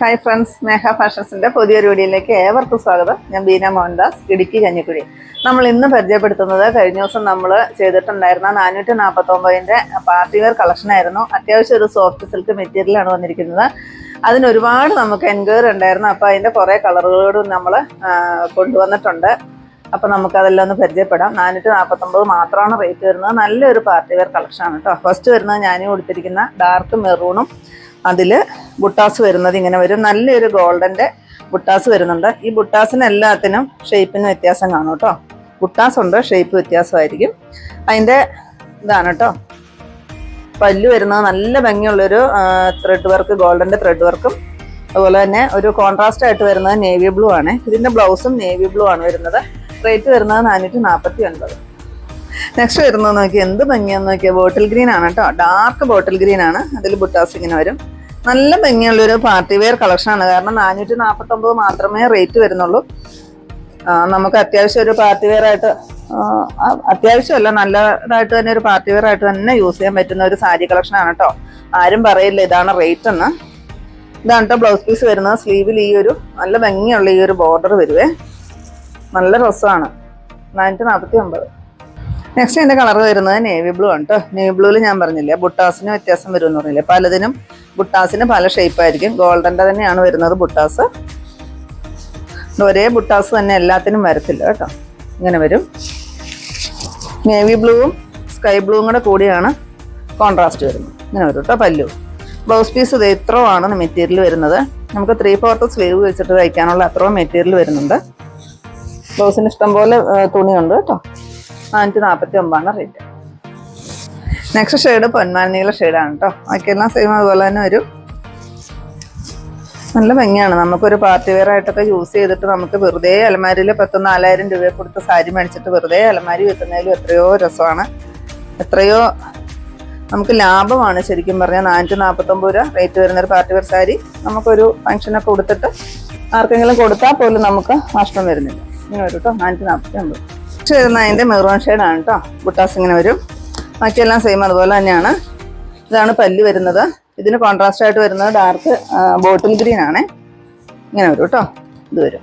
Hi friends സ്നേഹ ഫാഷൻസിന്റെ പുതിയൊരു വീഡിയോയിലേക്ക് ഏവർക്കും സ്വാഗതം. ഞാൻ ബീന മോഹൻദാസ് ഇടുക്കി കഞ്ഞിക്കുഴി നമ്മൾ ഇന്ന് പരിചയപ്പെടുത്തുന്നത് കഴിഞ്ഞ ദിവസം നമ്മൾ ചെയ്തിട്ടുണ്ടായിരുന്ന നാനൂറ്റി നാൽപ്പത്തൊമ്പതിന്റെ കളക്ഷൻ ആയിരുന്നു. അത്യാവശ്യം ഒരു സോഫ്റ്റ് സിൽക്ക് മെറ്റീരിയലാണ് വന്നിരിക്കുന്നത്. അതിനൊരുപാട് നമുക്ക് എൻക്വയറി ഉണ്ടായിരുന്നു. അപ്പോൾ അതിന്റെ കുറേ കളറുകളോടും നമ്മൾ കൊണ്ടുവന്നിട്ടുണ്ട്. അപ്പോൾ നമുക്കതെല്ലാം ഒന്ന് പരിചയപ്പെടാം. നാനൂറ്റി നാൽപ്പത്തൊമ്പത് മാത്രമാണ് റേറ്റ് വരുന്നത്. നല്ലൊരു പാർട്ടി വെയർ കളക്ഷനാണ് കേട്ടോ. ഫസ്റ്റ് വരുന്നത് ഞാനും കൊടുത്തിരിക്കുന്ന ഡാർക്ക് മെറൂണും അതിൽ ബുട്ടാസ് വരുന്നത് ഇങ്ങനെ വരും. നല്ലൊരു ഗോൾഡന്റെ ബുട്ടാസ് വരുന്നുണ്ട്. ഈ ബുട്ടാസിന് എല്ലാത്തിനും ഷേപ്പിന് വ്യത്യാസം കാണും കേട്ടോ. ബുട്ടാസ് ഉണ്ട് ഷേപ്പ് വ്യത്യാസമായിരിക്കും. അതിന്റെ ഇതാണ് കേട്ടോ. പല്ല് വരുന്നത് നല്ല ഭംഗിയുള്ളൊരു ത്രെഡ് വർക്ക് ഗോൾഡന്റെ ത്രെഡ് വർക്കും അതുപോലെ തന്നെ ഒരു കോൺട്രാസ്റ്റ് ആയിട്ട് വരുന്നത് നേവി ബ്ലൂ ആണ്. ഇതിന്റെ ബ്ലൗസും നേവി ബ്ലൂ ആണ് വരുന്നത്. റേറ്റ് വരുന്നത് നാനൂറ്റി നാൽപ്പത്തി ഒൻപത് നെക്സ്റ്റ് വരുന്നത് നോക്കി എന്ത് ഭംഗിയാന്ന് നോക്കിയാൽ ബോട്ടിൽ ഗ്രീൻ ആണ് കേട്ടോ. ഡാർക്ക് ബോട്ടിൽ ഗ്രീൻ ആണ്. അതിൽ ബുട്ടാസ് ഇങ്ങനെ വരും. നല്ല ഭംഗിയുള്ളൊരു പാർട്ടി വെയർ ആണ് കാരണം നാനൂറ്റി നാൽപ്പത്തൊമ്പത് മാത്രമേ റേറ്റ് വരുന്നുള്ളൂ. നമുക്ക് അത്യാവശ്യം ഒരു പാർട്ടി വെയർ ആയിട്ട് അത്യാവശ്യമല്ല നല്ലതായിട്ട് തന്നെ ഒരു പാർട്ടി വെയർ ആയിട്ട് തന്നെ യൂസ് ചെയ്യാൻ പറ്റുന്ന ഒരു സാരി കളക്ഷൻ ആണ് കേട്ടോ ആരും പറയില്ല ഇതാണ് റേറ്റ് എന്ന്. ഇതാണ് കേട്ടോ ബ്ലൗസ് പീസ് വരുന്നത്. സ്ലീവിൽ ഈ ഒരു നല്ല ഭംഗിയുള്ള ഈ ഒരു ബോർഡർ വരുവേ. നല്ല രസമാണ് നാനൂറ്റി നാൽപ്പത്തി ഒമ്പത് നെക്സ്റ്റ് എന്റെ കളർ വരുന്നത് നേവി ബ്ലൂ ആണ് കേട്ടോ നേവി ബ്ലൂവിൽ ഞാൻ പറഞ്ഞില്ലേ ബുട്ടാസിന് വ്യത്യാസം വരും എന്ന് പറഞ്ഞില്ലേ. പലതിനും ബുട്ടാസിന് പല ഷേപ്പായിരിക്കും ഗോൾഡന്റെ തന്നെയാണ് വരുന്നത് ബുട്ടാസ്. ഒരേ ബുട്ടാസ് തന്നെ എല്ലാത്തിനും വരത്തില്ല കേട്ടോ. ഇങ്ങനെ വരും. നേവി ബ്ലൂവും സ്കൈ ബ്ലൂവും കൂടെ കൂടിയാണ് കോൺട്രാസ്റ്റ് വരുന്നത്. ഇങ്ങനെ വരും കേട്ടോ പല്ലു. ബ്ലൗസ് പീസ് ഇത് ഇത്രയാണ് മെറ്റീരിയൽ വരുന്നത്. നമുക്ക് ത്രീ ഫോർത്ത് സ്ലീവ് വെച്ചിട്ട് തയ്ക്കാനുള്ള അത്രയും മെറ്റീരിയൽ വരുന്നുണ്ട്. ബ്ലൗസിന് ഇഷ്ടംപോലെ ആ, തുണിയുണ്ട് കേട്ടോ. നാനൂറ്റി നാൽപ്പത്തി ഒമ്പതാണ് റേറ്റ് നെക്സ്റ്റ് ഷെയ്ഡ് പൊന്മാൻ നീല ഷെയ്ഡാണ് കേട്ടോ ബാക്കിയെല്ലാം സെയിം അതുപോലെ തന്നെ വരും. നല്ല ഭംഗിയാണ്. നമുക്കൊരു പാർട്ടി വെയർ ആയിട്ടൊക്കെ യൂസ് ചെയ്തിട്ട് നമുക്ക് വെറുതെ അലമാരിയിൽ പത്ത് നാലായിരം രൂപയെ കൊടുത്ത് സാരി മേടിച്ചിട്ട് വെറുതെ അലമാരി വെക്കുന്നതിലും എത്രയോ രസമാണ്. എത്രയോ നമുക്ക് ലാഭമാണ് ശരിക്കും പറഞ്ഞാൽ നാനൂറ്റി നാൽപ്പത്തൊമ്പത് രൂപ റേറ്റ് വരുന്നൊരു പാർട്ടി വെയർ സാരി നമുക്കൊരു ഫംഗ്ഷനൊക്കെ കൊടുത്തിട്ട് ആർക്കെങ്കിലും കൊടുത്താൽ പോലും നമുക്ക് നഷ്ടം വരുന്നില്ല. ഇങ്ങനെ വരും കേട്ടോ നാനൂറ്റി നാൽപ്പത്തി ഒമ്പത് പക്ഷേ വരുന്ന അതിന്റെ മെറൂൺ ഷെയ്ഡാണ് കേട്ടോ ബുട്ടാസ് ഇങ്ങനെ വരും. ബാക്കിയെല്ലാം സെയിം അതുപോലെ തന്നെയാണ്. ഇതാണ് പല്ല് വരുന്നത്. ഇതിന് കോൺട്രാസ്റ്റ് ആയിട്ട് വരുന്നത് ഡാർക്ക് ബോട്ടിൽ ഗ്രീൻ ആണ്. ഇങ്ങനെ വരും കേട്ടോ ഇത് വരും.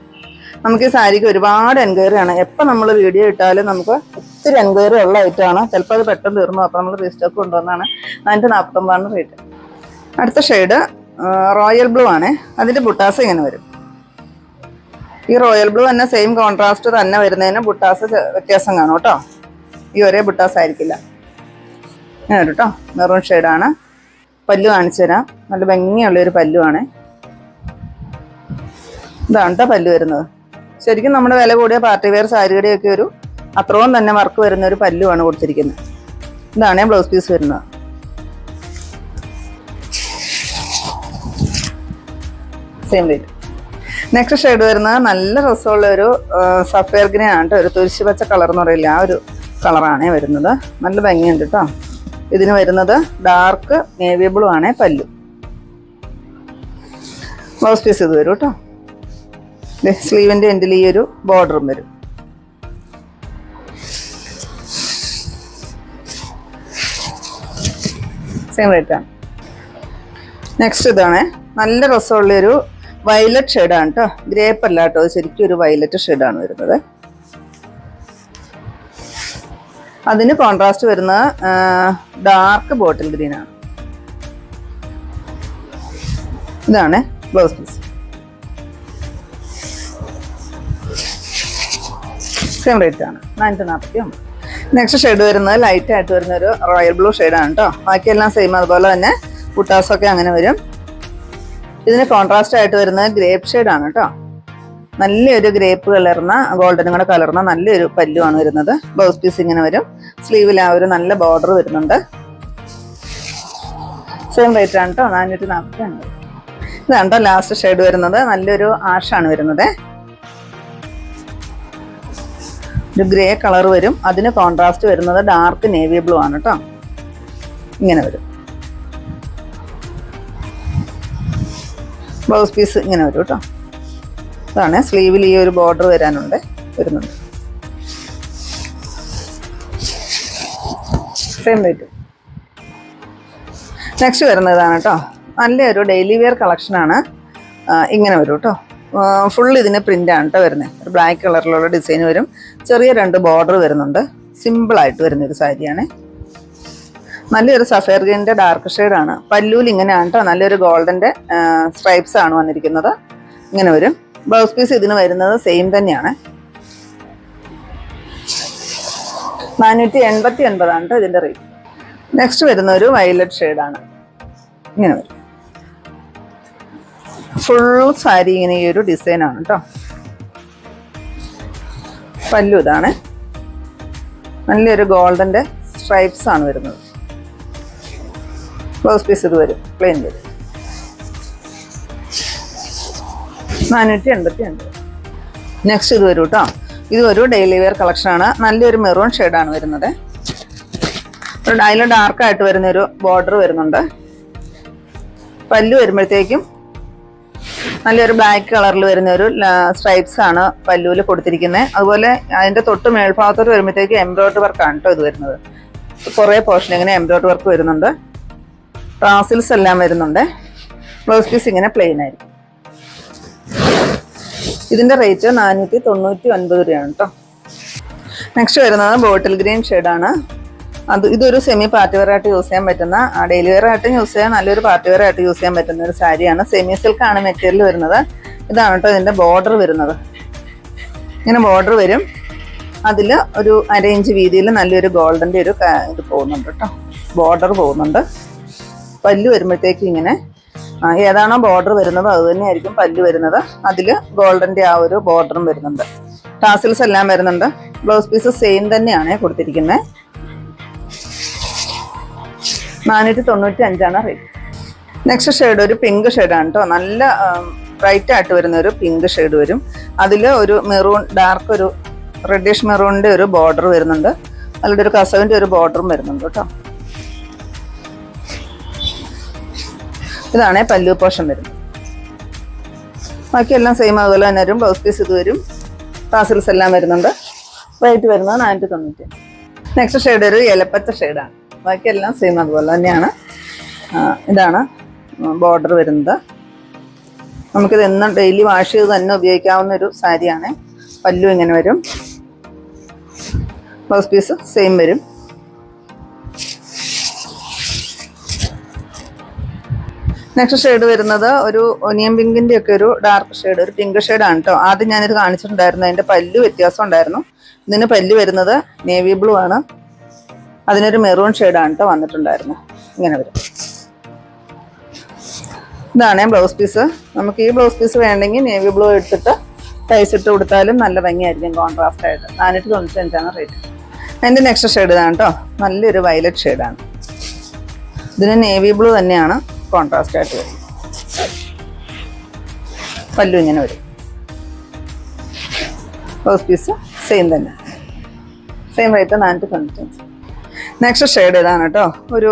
നമുക്ക് ഈ സാരിക്ക് ഒരുപാട് എൻക്വയറി ആണ്. എപ്പോൾ നമ്മൾ വീഡിയോ ഇട്ടാലും നമുക്ക് ഒത്തിരി എൻക്വയറി ഉള്ള ഐറ്റമാണ് ചിലപ്പോൾ അത് പെട്ടെന്ന് തീർന്നു. അപ്പോൾ നമ്മൾ റീസ്റ്റോക്ക് കൊണ്ടുവന്നാണ്. അതിന്റെ നാൽപ്പത്തൊമ്പതാണ് റേറ്റ് അടുത്ത ഷെയ്ഡ് റോയൽ ബ്ലൂ ആണ്. അതിന്റെ ബുട്ടാസ് ഇങ്ങനെ വരും. ഈ റോയൽ ബ്ലൂ തന്നെ സെയിം കോൺട്രാസ്റ്റ് തന്നെ വരുന്നതിന് ബുട്ടാസ് വ്യത്യാസം കാണും കേട്ടോ. ഈ ഒരേ ബുട്ടാസ് ആയിരിക്കില്ല. ഇങ്ങനെ വരും കേട്ടോ മെറൂൺ ഷെയ്ഡാണ് പല്ലു കാണിച്ചു തരാം. നല്ല ഭംഗിയുള്ള ഒരു പല്ലുവാണ്. ഇതാണ് കേട്ടോ പല്ലു വരുന്നത്. ശരിക്കും നമ്മുടെ വില കൂടിയ പാർട്ടി വെയർ സാരിയുടെയൊക്കെ ഒരു അത്രയും തന്നെ വർക്ക് വരുന്ന ഒരു പല്ലുവാണ് കൊടുത്തിരിക്കുന്നത്. ഇതാണ് ബ്ലൗസ് പീസ് വരുന്നത്. സെയിം റേറ്റ് നെക്സ്റ്റ് ഷെയ്ഡ് വരുന്നത് നല്ല രസമുള്ള ഒരു സഫയർ ഗ്രീൻ ആണ് ഒരു തുരിശ് പച്ച കളർ എന്ന് പറയില്ല. ആ ഒരു കളറാണേ വരുന്നത്. നല്ല ഭംഗിയുണ്ട് കേട്ടോ. ഇതിന് വരുന്നത് ഡാർക്ക് നേവി ബ്ലൂ ആണേ പല്ലു. ബ്ലൗസ് പീസ് ഇത് വരും കേട്ടോ. സ്ലീവിന്റെ എൻഡിൽ ഈ ഒരു ബോർഡറും വരും. സെയിം ആണ്. നെക്സ്റ്റ് ഇതാണ്. നല്ല രസമുള്ളൊരു വയലറ്റ് ഷെയ്ഡാണ് കേട്ടോ ഗ്രേപ്പ് അല്ല കേട്ടോ ശരിക്കും ഒരു വയലറ്റ് ഷെയ്ഡാണ് വരുന്നത്. അതിന് കോൺട്രാസ്റ്റ് വരുന്ന ഡാർക്ക് ബോട്ടിൽ ഗ്രീനാണ് ഇതാണ് ബ്ലൗസ് പീസ് സെയിം റേറ്റ് ആണ്. നാനൂറ്റി നാൽപ്പത്തി ഒമ്പത് നെക്സ്റ്റ് ഷെയ്ഡ് വരുന്നത് ലൈറ്റ് ആയിട്ട് വരുന്ന ഒരു റോയൽ ബ്ലൂ ഷെയ്ഡാണ് കേട്ടോ ബാക്കിയെല്ലാം സെയിം അതുപോലെ തന്നെ കുട്ടാസൊക്കെ അങ്ങനെ വരും. ഇതിന് കോൺട്രാസ്റ്റ് ആയിട്ട് വരുന്നത് ഗ്രേപ്പ് ആണ് കേട്ടോ നല്ലൊരു ഗ്രേപ്പ് കലർന്ന ഗോൾഡനും കൂടെ കലർന്ന നല്ലൊരു പല്ലുമാണ് വരുന്നത്. ബ്ലൗസ് പീസ് ഇങ്ങനെ വരും. സ്ലീവിൽ ആ ഒരു നല്ല ബോർഡർ വരുന്നുണ്ട്. സെയിം റേറ്റ് ആണ് കേട്ടോ നാനൂറ്റി നാൽപ്പത്തി അഞ്ച് ഇതാണ് കേട്ടോ ലാസ്റ്റ് ഷെയ്ഡ് വരുന്നത്. നല്ലൊരു ആഷാണ് വരുന്നത്. ഒരു ഗ്രേ കളർ വരും. അതിന് കോൺട്രാസ്റ്റ് വരുന്നത് ഡാർക്ക് നേവി ബ്ലൂ ആണ് കേട്ടോ ഇങ്ങനെ വരും. ബ്ലൗസ് പീസ് ഇങ്ങനെ വരും കേട്ടോ അതാണ് സ്ലീവിൽ ഈ ഒരു ബോർഡർ വരാനുണ്ട് വരുന്നുണ്ട്. സെയിം റേറ്റ് നെക്സ്റ്റ് വരുന്നതാണ് കേട്ടോ നല്ല ഒരു ഡെയിലി വെയർ കളക്ഷനാണ് ഇങ്ങനെ വരും കേട്ടോ ഫുൾ ഇതിന് പ്രിന്റ് ആണ് കേട്ടോ വരുന്നത് ഒരു ബ്ലാക്ക് കളറിലുള്ള ഡിസൈൻ വരും. ചെറിയ രണ്ട് ബോർഡർ വരുന്നുണ്ട്. സിമ്പിളായിട്ട് വരുന്നൊരു സാരിയാണ്. നല്ലൊരു സഫയർ ഗ്രീനിന്റെ ഡാർക്ക് ഷെയ്ഡാണ് പല്ലൂൽ ഇങ്ങനെയാണ് കേട്ടോ നല്ലൊരു ഗോൾഡന്റെ സ്ട്രൈപ്സ് ആണ് വന്നിരിക്കുന്നത്. ഇങ്ങനെ വരും. ബ്ലൗസ് പീസ് ഇതിന് വരുന്നത് സെയിം തന്നെയാണ്. നാനൂറ്റി എൺപത്തി ഒൻപതാണ് ഇതിന്റെ റേറ്റ് നെക്സ്റ്റ് വരുന്ന ഒരു വയലറ്റ് ഷെയ്ഡാണ് ഇങ്ങനെ വരും. ഫുൾ സാരി ഇങ്ങനെ ഈ ഒരു ഡിസൈൻ ആണ് കേട്ടോ പല്ലു ഇതാണ്. നല്ലൊരു ഗോൾഡന്റെ സ്ട്രൈപ്സ് ആണ് വരുന്നത്. ബ്ലൗസ് പീസ് ഇത് വരും. പ്ലെയിൻ വരും. നാനൂറ്റി എൺപത്തി അഞ്ച് നെക്സ്റ്റ് ഇത് വരും കേട്ടോ ഇത് ഒരു ഡെയിലി വെയർ കളക്ഷൻ ആണ്. നല്ലൊരു മെറൂൺ ഷെയ്ഡാണ് വരുന്നത്. അതിൽ ഡാർക്കായിട്ട് വരുന്നൊരു ബോർഡർ വരുന്നുണ്ട്. പല്ലു വരുമ്പോഴത്തേക്കും നല്ലൊരു ബ്ലാക്ക് കളറിൽ വരുന്ന ഒരു സ്ട്രൈപ്സ് ആണ് പല്ലുവിൽ കൊടുത്തിരിക്കുന്നത് അതുപോലെ അതിന്റെ തൊട്ട് മേൽഭാഗത്തോട്ട് വരുമ്പോഴത്തേക്ക് എംബ്രോയിഡറി വർക്കാണ് കേട്ടോ ഇത് വരുന്നത്. കുറേ പോർഷൻ ഇങ്ങനെ എംബ്രോയിഡറി വർക്ക് വരുന്നുണ്ട്. റാസിൽസ് എല്ലാം വരുന്നുണ്ട്. ബ്ലൗസ് പീസ് ഇങ്ങനെ പ്ലെയിൻ ആയിരിക്കും. ഇതിന്റെ റേറ്റ് നാനൂറ്റി തൊണ്ണൂറ്റി ഒൻപത് രൂപയാണ് കേട്ടോ നെക്സ്റ്റ് വരുന്നത് ബോട്ടിൽ ഗ്രീൻ ഷെയ്ഡാണ് അത് ഇതൊരു സെമി പാർട്ടി വെയർ ആയിട്ട് യൂസ് ചെയ്യാൻ പറ്റുന്ന ഡെയിലി വെയർ ആയിട്ട് യൂസ് ചെയ്യാൻ നല്ലൊരു പാർട്ടി വെയർ ആയിട്ട് യൂസ് ചെയ്യാൻ പറ്റുന്ന ഒരു സാരിയാണ്. സെമി സിൽക്കാണ് മെറ്റീരിയൽ വരുന്നത്. ഇതാണ് കേട്ടോ ഇതിന്റെ ബോർഡർ വരുന്നത്. ഇങ്ങനെ ബോർഡർ വരും. അതിൽ ഒരു അരയിഞ്ച് വീതിയിൽ നല്ലൊരു ഗോൾഡന്റെ ഒരു ഇത് പോകുന്നുണ്ട് കേട്ടോ ബോർഡർ പോകുന്നുണ്ട്. പല്ല് വരുമ്പോഴത്തേക്ക് ഇങ്ങനെ ഏതാണോ ബോർഡർ വരുന്നത് അത് തന്നെയായിരിക്കും പല്ല് വരുന്നത്. അതിൽ ഗോൾഡന്റെ ആ ഒരു ബോർഡറും വരുന്നുണ്ട്. ടാസിൽസ് എല്ലാം വരുന്നുണ്ട്. ബ്ലൗസ് പീസ് സെയിം തന്നെയാണ് കൊടുത്തിരിക്കുന്നത്. നാനൂറ്റി തൊണ്ണൂറ്റി അഞ്ചാണ് റേറ്റ് നെക്സ്റ്റ് ഷെയ്ഡ് ഒരു പിങ്ക് ഷെയ്ഡാണ് കേട്ടോ നല്ല ബ്രൈറ്റ് ആയിട്ട് വരുന്ന ഒരു പിങ്ക് ഷെയ്ഡ് വരും. അതിൽ ഒരു മെറൂൺ ഡാർക്ക് ഒരു റെഡിഷ് മെറൂണിന്റെ ഒരു ബോർഡർ വരുന്നുണ്ട്. അതിലൂടെ ഒരു കസവിന്റെ ഒരു ബോർഡറും വരുന്നുണ്ട് കേട്ടോ ഇതാണ് പല്ലു പോഷൻ വരുന്നത്. ബാക്കിയെല്ലാം സെയിം അതുപോലെ തന്നെ വരും ബ്ലൗസ് പീസ് ഇത് വരും. ടാസിൽസ് എല്ലാം വരുന്നുണ്ട്. വൈറ്റ് വരുന്നത് നാനൂറ്റി തൊണ്ണൂറ്റി നെക്സ്റ്റ് ഷെയ്ഡ് ഒരു ഇലപ്പച്ച ഷെയ്ഡാണ് ബാക്കിയെല്ലാം സെയിം അതുപോലെ തന്നെയാണ്. ഇതാണ് ബോർഡർ വരുന്നത്. നമുക്കിത് എന്നും ഡെയിലി വാഷ് ചെയ്ത് തന്നെ ഉപയോഗിക്കാവുന്ന ഒരു സാരിയാണ്. പല്ലു ഇങ്ങനെ വരും. ബ്ലൗസ് പീസ് സെയിം വരും. നെക്സ്റ്റ് ഷെയ്ഡ് വരുന്നത് ഒരു ഒനിയൻ പിങ്കിന്റെ ഒക്കെ ഒരു ഡാർക്ക് ഷെയ്ഡ് ഒരു പിങ്ക് ഷെയ്ഡാണ് കേട്ടോ ആദ്യം ഞാനിത് കാണിച്ചിട്ടുണ്ടായിരുന്നു. അതിന്റെ പല്ല് വ്യത്യാസം ഉണ്ടായിരുന്നു. ഇതിന് പല്ല് വരുന്നത് നേവി ബ്ലൂ ആണ്. അതിനൊരു മെറൂൺ ഷെയ്ഡാണ് കേട്ടോ വന്നിട്ടുണ്ടായിരുന്നു. ഇങ്ങനെ വരും. ഇതാണ് ബ്ലൗസ് പീസ് നമുക്ക് ഈ ബ്ലൗസ് പീസ് വേണമെങ്കിൽ നേവി ബ്ലൂ എടുത്തിട്ട് തയ്ച്ചിട്ട് കൊടുത്താലും നല്ല ഭംഗിയായിരിക്കും കോൺട്രാസ്റ്റ് ആയിട്ട്. നാനൂറ്റി തൊണ്ണൂറ്റി അഞ്ചാണ് റേറ്റ് അതിന്റെ നെക്സ്റ്റ് ഷെയ്ഡ് ഇതാണ് കേട്ടോ നല്ലൊരു വയലറ്റ് ഷെയ്ഡാണ് ഇതിന് നേവി ബ്ലൂ തന്നെയാണ്. കോൺട്രാസ്റ്റ് ആയിട്ട് വരും. പല്ലു ഇങ്ങനെ വരും. റോസ് പീസ് സെയിം തന്നെ. സെയിം റേറ്റ് നാനൂറ്റി തൊണ്ണൂറ്റഞ്ച് നെക്സ്റ്റ് ഷെയ്ഡ് ഇതാണ് കേട്ടോ. ഒരു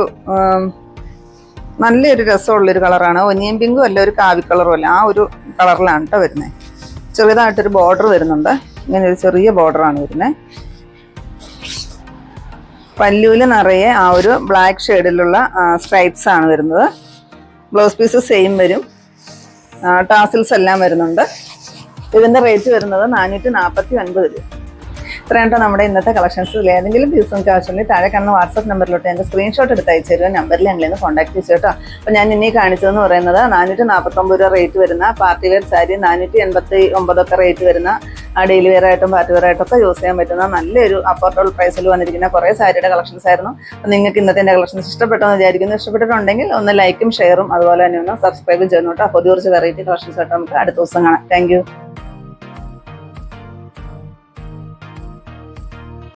നല്ലൊരു രസമുള്ളൊരു കളറാണ് ഒനിയൻ പിങ്കും അല്ല ഒരു കാവി കളറും അല്ല. ആ ഒരു കളറിലാണ് കേട്ടോ വരുന്നത് ചെറുതായിട്ടൊരു ബോർഡർ വരുന്നുണ്ട്. ഇങ്ങനെ ഒരു ചെറിയ ബോർഡറാണ് വരുന്നത് പല്ലൂൽ നിറയെ ആ ഒരു ബ്ലാക്ക് ഷെയ്ഡിലുള്ള സ്ട്രൈപ്സ് ആണ് വരുന്നത്. ബ്ലൗസ് പീസ് സെയിം വരും. ടാസിൽസ് എല്ലാം വരുന്നുണ്ട്. ഇതിന്റെ റേറ്റ് വരുന്നത് നാനൂറ്റി നാൽപ്പത്തി ഒൻപത് രൂപ. ഇത്രയും കേട്ടോ നമ്മുടെ ഇന്നത്തെ കളക്ഷൻസിൽ ഏതെങ്കിലും നിങ്ങൾക്ക് ആവശ്യമുണ്ടെങ്കിൽ താഴെ കാണുന്ന വാട്സപ്പ് നമ്പറിലോട്ട് ഞങ്ങൾക്ക് സ്ക്രീൻഷോട്ട് എടുത്ത് അയച്ചു തരുമോ നമ്പറിൽ ഞങ്ങളെ ഒന്ന് കോൺടാക്ട് ചെയ്തു കേട്ടോ. അപ്പോൾ ഞാൻ ഇനി കാണിച്ചതെന്ന് പറയുന്നത് നാനൂറ്റി നാൽപ്പത്തൊമ്പത് രൂപ റേറ്റ് വരുന്ന പാർട്ടി വെയർ സാരി നാനൂറ്റി എൺപത്തി ഒമ്പതൊക്കെ റേറ്റ് വരുന്ന ഡെയിലി വെയർ ആയിട്ടും പാർട്ടി വെയർ ആയിട്ടൊക്കെ യൂസ് ചെയ്യാൻ പറ്റുന്ന നല്ലൊരു അഫോർഡബിൾ പ്രൈസിൽ വന്നിരിക്കുന്ന കുറേ സാരിയുടെ കളക്ഷൻസ് ആയിരുന്നു. അപ്പോൾ നിങ്ങൾക്ക് ഇന്നത്തെ എന്റെ കളക്ഷൻസ് ഇഷ്ടപ്പെട്ടെന്ന് വിചാരിക്കുന്നു. ഇഷ്ടപ്പെട്ടിട്ടുണ്ടെങ്കിൽ ഒന്ന് ലൈക്കും ഷെയറും അതുപോലെ തന്നെ ഒന്ന് സബ്സ്ക്രൈബും ചെയ്യുന്നു കേട്ടോ. അപ്പോൾ കുറച്ച് വെറൈറ്റി കളക്ഷൻസ് ആയിട്ട് നമുക്ക് അടുത്ത ദിവസം കാണാം. താങ്ക്